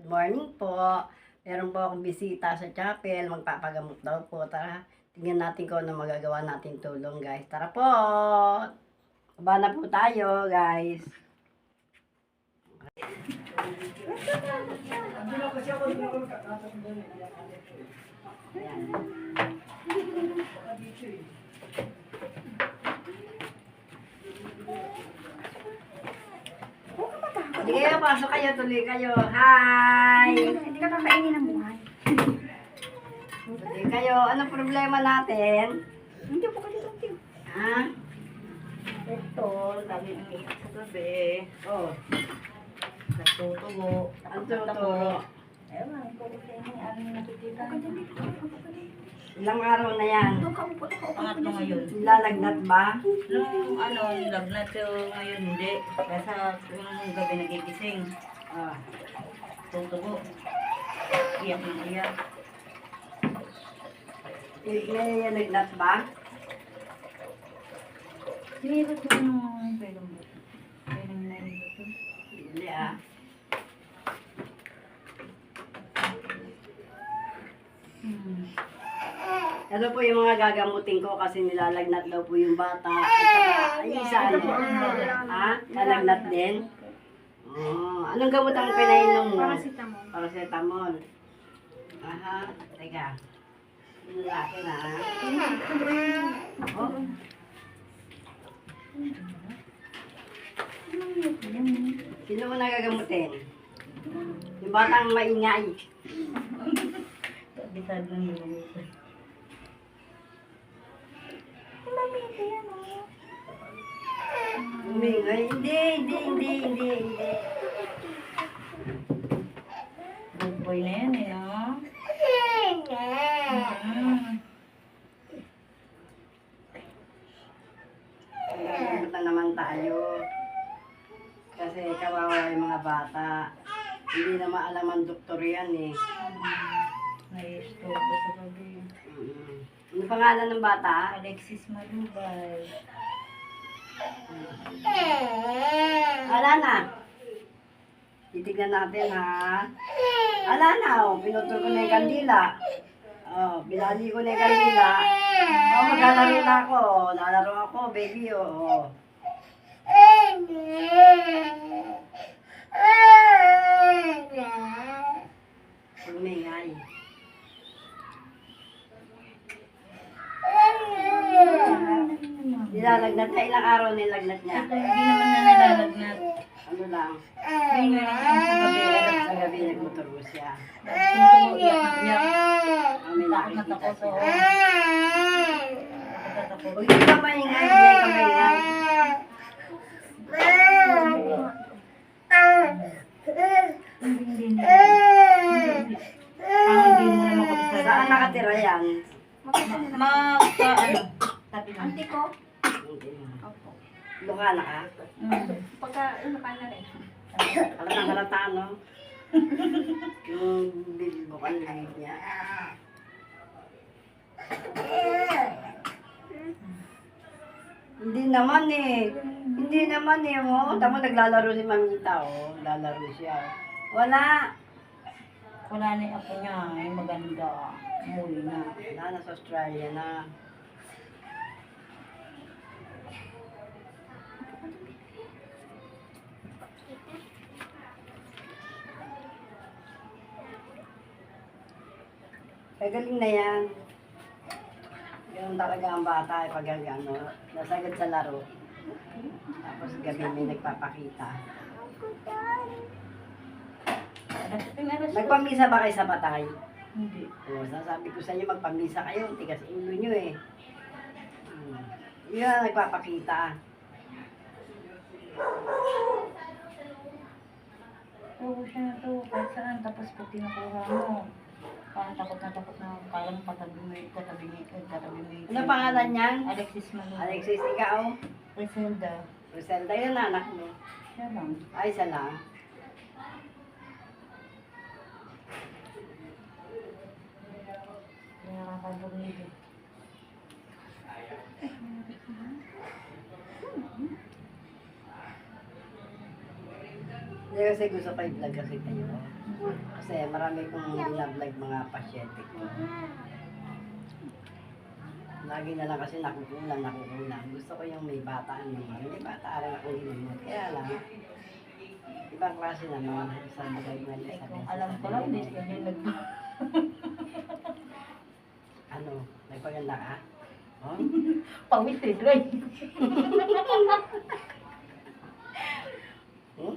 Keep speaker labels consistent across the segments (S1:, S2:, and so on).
S1: Good morning po. Meron po akong bisita sa chapel. Magpapagamot daw po. Tara, tingnan natin kung ano magagawa natin tulong, guys. Tara po! Baba na po tayo, guys. Hindi kayo, pasok kayo, tuloy kayo. Hi!
S2: Hindi ka kakainin ng buhay.
S1: Tuloy kayo. Anong problema natin?
S2: Hindi po kasi ito.
S1: Ha?
S2: Ito, lagi nang iyak sa gabi.
S1: Oh,
S2: Natutugo.
S1: ang totoo.
S2: Ewan ko kasi may aming nakikita.
S1: Ilang araw na yan?
S2: Upo.
S3: Pangatlo ngayon.
S1: Lalagnat ba?
S3: Nung ano, lagnat ko ngayon hindi. Kaya sa nung gabi nagigising.
S1: Ah,
S3: Tutugo. Iyak ng iyak.
S1: nilalagnat ba?
S3: Sinirot mo nung pwedeng mo. Pwedeng narirot ko.
S1: Hindi ah.
S3: Hmm.
S1: Ano po yung mga gagamutin ko kasi nilalagnat daw po yung bata. At saka, ay, isa ano? Ha? Nalagnat din? Oh, anong gamot ang pinainom mo?
S2: Paracetamol.
S1: Paracetamol. Aha, teka. Lalaki na. Oh. Sino mo nagagamutin? Yung batang maingay.
S3: Bitad ng yun.
S2: Oh.
S1: Umingay. Hindi, hindi, hindi, hindi, hindi.
S3: Good boy na yan eh, no? Hmm.
S1: Nagagamutan na naman tayo. Kasi kawawa yung mga bata. Hindi na maalam ang doktor yan eh.
S3: Nai-stroke ko sa gabi.
S1: Mm. Ano pangalan ng bata?
S3: Alexis Malubay.
S1: Ala na. Titignan natin ha. Ala na, oh. Pinutol ko na yung kandila. Oh, binali ko na yung kandila. Oh, maglalaro na ako. Lalaro ako, baby, oh. Umingay. Nilalagnat na ilang araw nilagnat niya.
S3: Hindi naman na nilalagnat.
S1: Ano lang.
S3: Ngayon nga lang sa gabi.
S1: Sa gabi nagmotor ko siya.
S3: Na Takot na
S1: nakikita
S3: takot
S1: siya.
S3: ako. Natatakot.
S1: Huwag ka maingay, hindi ka maingay.
S3: Hindi, hindi, hindi. Hindi. Parang hindi mo na makapisa.
S1: Saan nakatira yan?
S3: Magka, ano, tabi lang.
S2: Auntie ko.
S1: Opo. Lukana ka?
S3: Mm.
S2: Pagka, ano ka na rin.
S1: Halatang halata, no? Yung bibukan lang niya. Hindi naman eh. Hindi naman eh. Oh. Tama naglalaro si Mamita. Oh. Lalaro siya. Wala.
S3: Wala na yung apo niya, ay maganda. Umuwi na.
S1: Wala, nasa Australia na. Kagaling na yan. Ganun talaga ang bata eh, pag ano, nasagad sa laro. Tapos gabi may nagpapakita. Nagpamisa ba kayo sa patay?
S3: Hindi.
S1: Oo, sasabi ko sa inyo, magpamisa kayo. Tigas ulo nyo eh. Hmm. Yun ang nagpapakita.
S3: Oo, siya na to. Kahit saan, tapos pag tinukuha mo, parang takot na takot na kala mo katabi mo, katabi mo, katabi mo.
S1: Ano pangalan niyan?
S3: Alexis Manu.
S1: Alexis, ikaw?
S3: Griselda.
S1: Roselda, yun ang anak mo.
S3: Siya lang.
S1: Ay, isa lang.
S3: Kaya nakakabulig eh.
S1: Hindi kasi gusto ko i-vlog kasi kayo. Kasi marami kong binablog mga pasyente ko. Lagi na lang kasi nakukulang, nakukulang. Gusto ko yung may bata ang naman. May bata rin ako ginamot. Kaya lang, ibang klase naman. Sa bagay na
S3: Ay,
S1: sa
S3: kung alam ko lang, hindi ka nag...
S1: Ano, nagpaganda ka? Oh?
S3: Pawis eh, Dre.
S1: Hmm?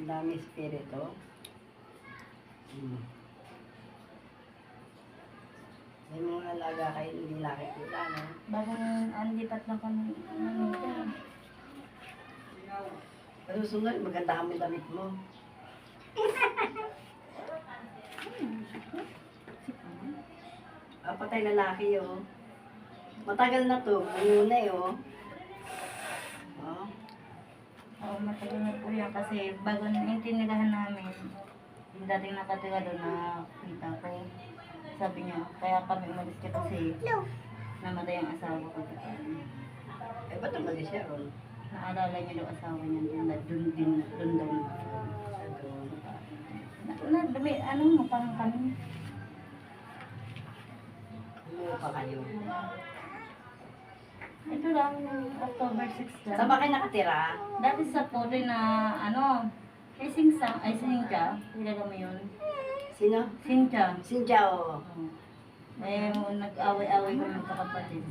S1: Ang dami spirito. Hmm. May mga alaga kayo hindi nakikita, no?
S3: Bagong andipat na kami. Ano?
S1: Pero sunod, maganda kami damit mo. Ah, patay lalaki, oh. Matagal na to, muna eh, oh. Oh.
S3: Oo, matagal na po yan kasi bago yung tinigahan namin, yung dating nakatira doon na kita ko, sabi niya, kaya kami umalis siya kasi namatay ang asawa ko.
S1: Eh, ba't umalis siya ron?
S3: Naalala niya daw asawa niya doon na doon din, doon daw.
S1: Doon.
S3: Na, na, dumi, ano mo, parang kami.
S1: Umuha pa kayo.
S3: Ito lang, October 6 lang.
S1: Saan ba kayo nakatira?
S3: Dati sa Potoy na, ano, kay Singsa, ay Singcha, kilala mo yun?
S1: Sino?
S3: Singcha.
S1: Sinja, oh.
S3: Eh, nag-away-away kami magkakapatid.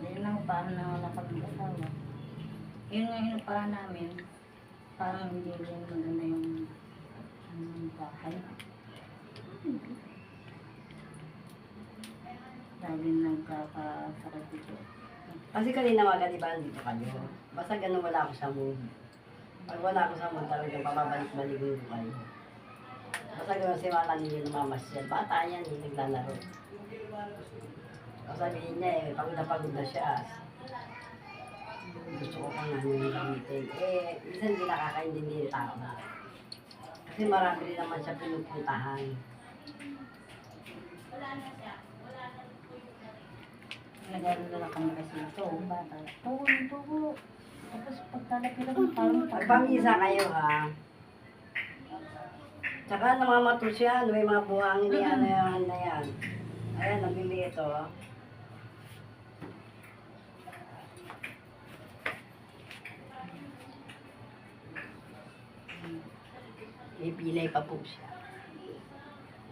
S3: Dahil lang paano na wala kami asawa. Yun nga yung inupahan namin. Parang hindi rin maganda yung um, bahay. Lagi nagkakasakit dito.
S1: Kasi kanina mga di ba, dito kayo. Basta ganun wala ako sa mood. Pag wala ako sa mood, talagang papabalik-balik ko kayo. Basta ganun si Mama ninyo namamasyal. Bata yan, eh, naglalaro. O sabihin niya eh, pagod na pagod na siya. Gusto ko pang ano yung gamitin. Eh, minsan hindi nakakaintindi tao. Kasi marami rin naman siya pinupuntahan.
S3: Nag-aaral lang kami kasi ito, bata. Tugo, tugo. Tapos pagkalaki lang, parang
S1: Magpamisa kayo ha. Tsaka namamato siya, may mga buhangin ni ano yan na yan. Ayan, nabili ito. May pilay pa po siya.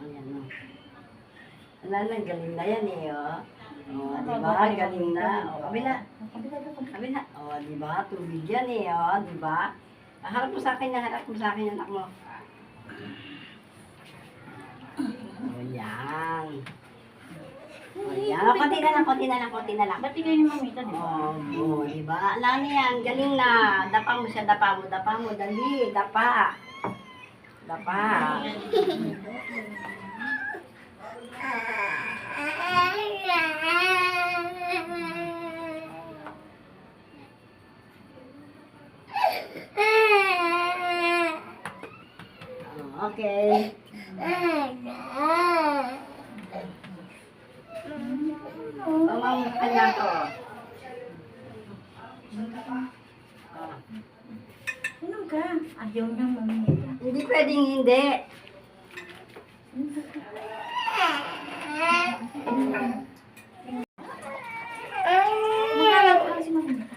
S1: Ayan no. Wala lang, galing na yan eh, oh. Oh, di ba? Galing na. Oh, kabila.
S3: Kabila
S1: na, oh, di ba? Tubig yan eh, oh, di ba? Harap mo sa akin na, harap mo sa akin, anak mo. Oh, yan. Oh, yan. Konti na lang, konti na lang, konti na lang.
S3: Ba't ikaw yung mamita, di ba?
S1: Oh, oh, di ba? Alam yan, galing na. Dapa mo siya, dapa mo, dapa mo, dali, dapa. Dapa. Oh, okay. Mamang kanya to.
S3: Ano ka? Ayaw niya mamita.
S1: Hindi pwedeng hindi.
S3: Maglalaro lang si mamita.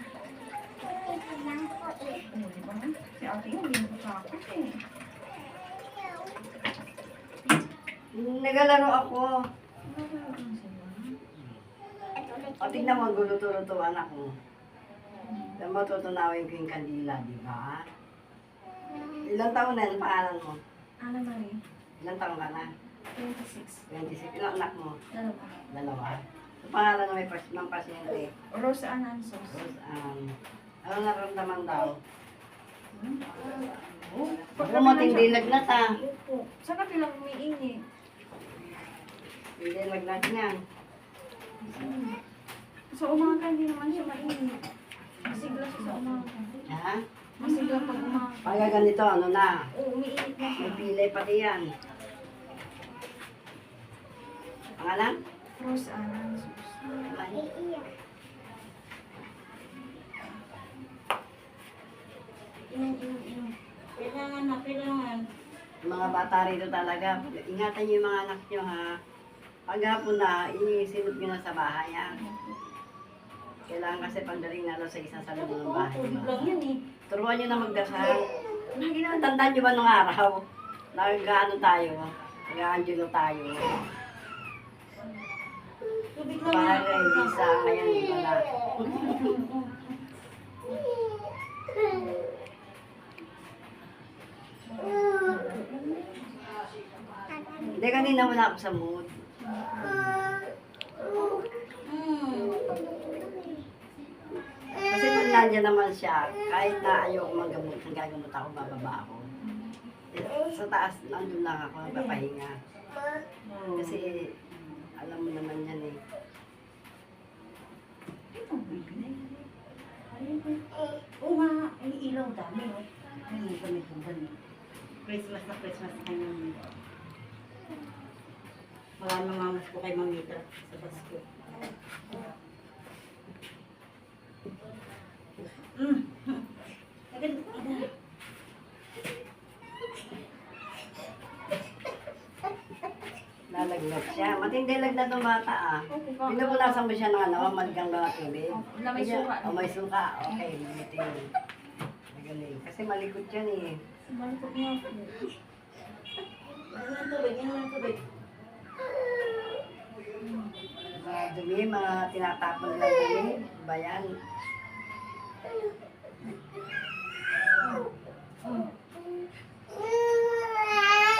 S3: Oh, di ba? Si ate yung hindi mo sa akin eh.
S1: Nagalaro ako. O, tignan mo, guluto-luto anak mo. Diyan mo tutunawin ko yung kandila, di ba? Ilang taon na yung pangalan mo?
S3: Ana Marie,
S1: Ilang taon ka na?
S3: 26.
S1: 26. Ilang anak mo?
S3: Dalawa.
S1: Dalawa. Ang pangalan ng may pas ng pasyente.
S3: Rose Anansos.
S1: Tapos, um, ano naramdaman daw?
S3: Oh,
S1: Ako matindi lagnat.
S3: Opo. Sa kapila umiingi.
S1: Hindi lagnat niyan.
S3: Sa umaga, hindi naman siya mainit. Masigla siya sa umaga.
S1: Ha?
S3: Masigla pag umaga.
S1: Pagka ganito, ano na?
S3: Oo, umiinit na siya.
S1: May pilay pati yan. Pangalan?
S3: Rose Anansos. Inom, inom, inom. Kailangan na, kailangan.
S1: Mga bata rito talaga, ingatan niyo yung mga anak niyo ha. Paghapon na, inisinod niyo na sa bahay ha. Kailangan kasi pagdating na sa isa sa loob ng bahay.
S3: Eh.
S1: Turuan niyo na magdasal. Tandaan niyo ba nung araw? Nag-ano tayo? Nag-aanjulo tayo. Para
S3: yan.
S1: hindi sa ngayon wala. Hindi, kanina wala ako sa mood.
S3: Hmm.
S1: Kasi nandiyan naman siya, kahit na ayoko magamot, nagagamot ako, bababa ako. Eh, Sa taas, nandun lang ako, nagpapahinga.
S3: Oh.
S1: Kasi, alam mo naman yan eh.
S3: Oo nga, ay ilaw dami oh. Ay, kami kung ganun. Christmas na Christmas kanyang Maraming mamas ko kay Mamita sa Pasko. Mm. Agad, agad.
S1: Lalaglag siya. Matindi lagnat ng bata ah. Pinupunasan mo siya ng ano, maligang na tubig.
S2: Na may suka.
S1: Oh, may suka. Okay, limitin. Magaling. Kasi malikot yan eh.
S2: Niya po.
S3: Ano ng tubig? Ano ng tubig?
S1: Mga dumi, mga tinatapon nila dumi. Ba yan?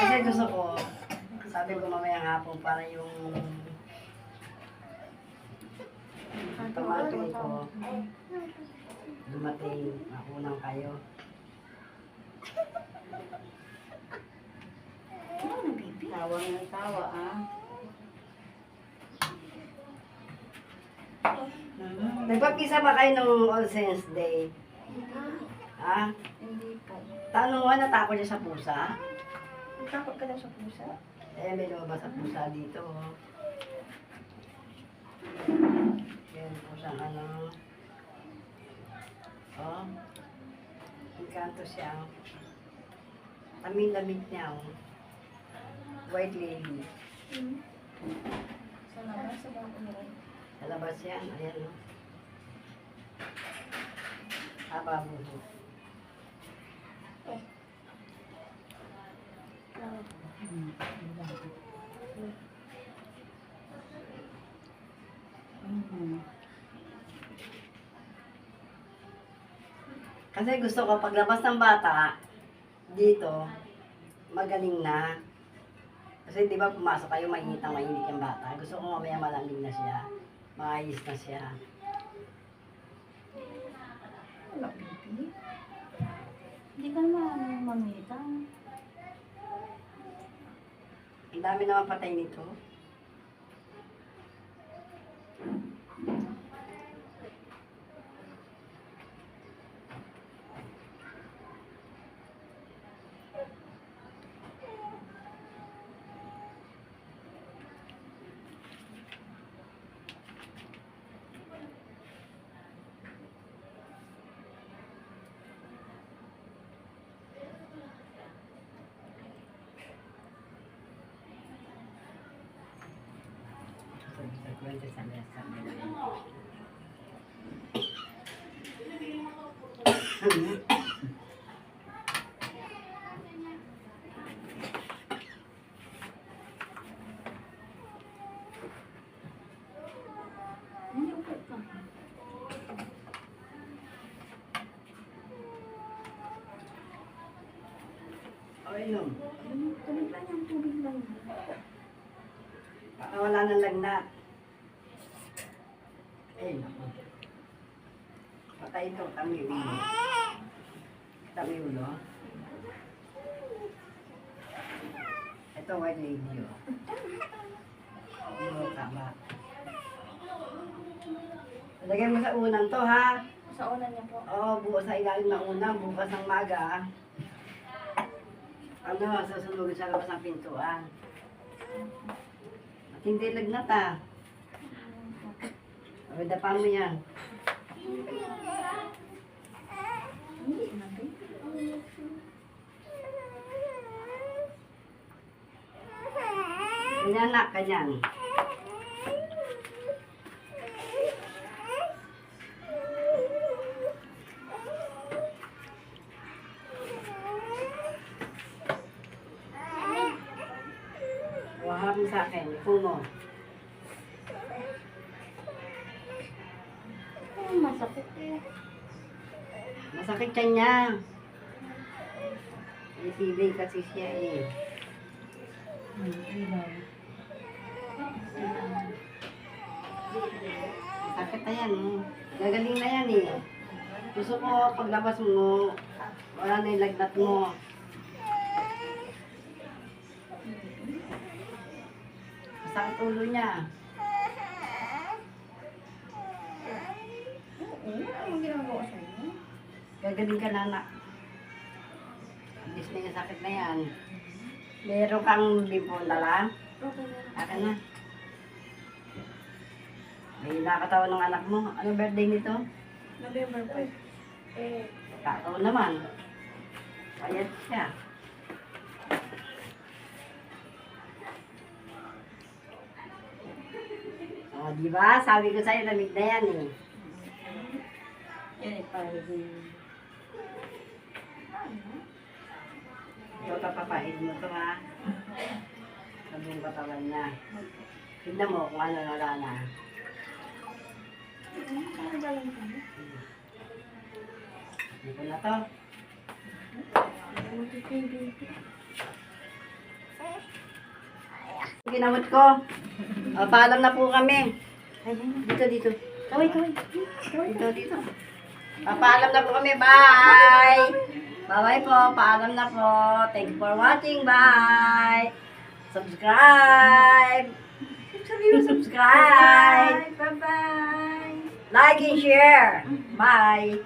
S1: Kasi gusto ko, sabi ko mamayang hapon para yung pamangkin ko dumating, makunang kayo.
S3: Tawa ng tawa ah.
S1: Nagpapisa ba kayo nung All Saints Day? Ha?
S2: Hindi po.
S1: Tanong mo, natakot niya sa pusa?
S2: Takot ka daw sa pusa?
S1: Eh, may lumabas sa pusa dito. Oh. Yan, pusang ano. Oh. Encanto siya. Tamin-lamig niya. Oh. White lady.
S2: Sa labas, sa bangko
S1: Sa labas yan. Ayan, oh. Haba buho. Kasi gusto ko paglabas ng bata, dito, magaling na. Kasi di ba pumasok kayo, mainit ang mainit yung bata. Gusto ko mamaya malamig na siya. Maayos na siya.
S2: Wala, baby.
S3: Hindi ka naman mamita.
S1: Ang dami naman patay nito. Sa kwento sa mesa.
S2: Hindi upo ka.
S1: Ayun.
S2: Ayun, Tubig lang yan, tubig lang yan.
S1: Baka wala nang lagnat. Ay, naku. Tami ulo. Tami ulo. Ito, white lady, oh. Ulo, tama. Lagay mo sa unang to, ha?
S2: Sa una niya po.
S1: Oo, bukas sa ilalim ng unang, bukas ng maga. Ano, susunugin sa labas ng pintuan. At hindi lagnat, ah. O, dapa mo yan.
S2: Hindi na, baby.
S1: Ganyan na, ganyan. Huwag mo sa akin, puno.
S2: Ay, masakit eh.
S1: Masakit siya niya. ATV kasi siya eh. Sakit na yan eh. Gagaling na yan eh. Gusto ko paglabas mo, wala na yung lagnat mo. Masakit ulo niya. Gagaling ka na anak. Alis na yung sakit na yan. Meron kang na lang.
S2: Okay na.
S1: Akin na. May nakatawa ng anak mo. Ano birthday nito?
S2: November 5. Eh,
S1: Kakao naman. Payat siya. O, di ba? Sabi ko sa'yo, lamig na yan eh.
S3: Yan eh, para din.
S1: Ikaw papapaid mo to ha. Sa buong katawan niya. Tignan mo kung ano wala na. Dito na to. Ginamot ko. O, paalam na po kami. Dito, dito. Kaway, kaway. Dito, dito. O, paalam na po kami. Bye! Bye-bye po. Paalam na po. Thank you for watching. Bye! Subscribe! Subscribe!
S2: Bye-bye!
S1: Like and share! Mm-hmm. Bye!